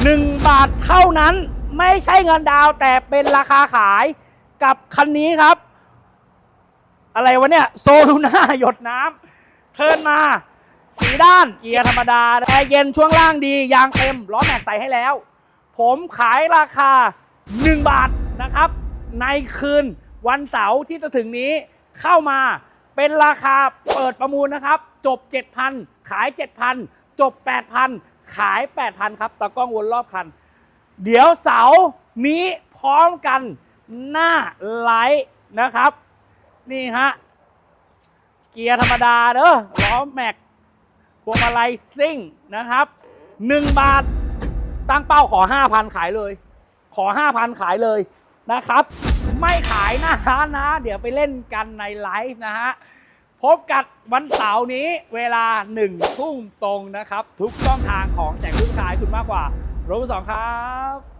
1 บาทเท่านั้นไม่ใช่เงินดาวแต่เป็นราคาขายกับคันนี้ครับ อะไรวะเนี่ย โซลูน่าหยดน้ำเทิร์นมา สีด้านเกียร์ธรรมดาแอร์เย็นช่วงล่างดี ยางเต็มล้อแม็กใส่ให้แล้ว ผมขายราคา 1 บาทนะครับ ในคืนวันเสาร์ที่จะถึงนี้เข้ามาเป็นราคาเปิดประมูลนะครับ จบ 7,000 ขาย 7,000 จบ 8,000 ขาย 8,000 ครับตากล้องวนรอบคัน เดี๋ยวเสาร์นี้พร้อมกันหน้าไลท์นะครับ นี่ฮะ เกียร์ธรรมดาเด้อล้อแม็กพวงมาลัยซิ่งนะครับ 1 บาท ตั้งเป้าขอ 5,000 ขายเลย ขอ 5,000 ขายเลยนะครับ ไม่ขายน้าร้านนะ เดี๋ยวไปเล่นกันในไลฟ์นะฮะ พบกันวันเสาร์นี้เวลา1ทุ่มตรงนะครับ ทุกช่องทางของแสงรุ่งขายคุณมากกว่า โรบสองครับ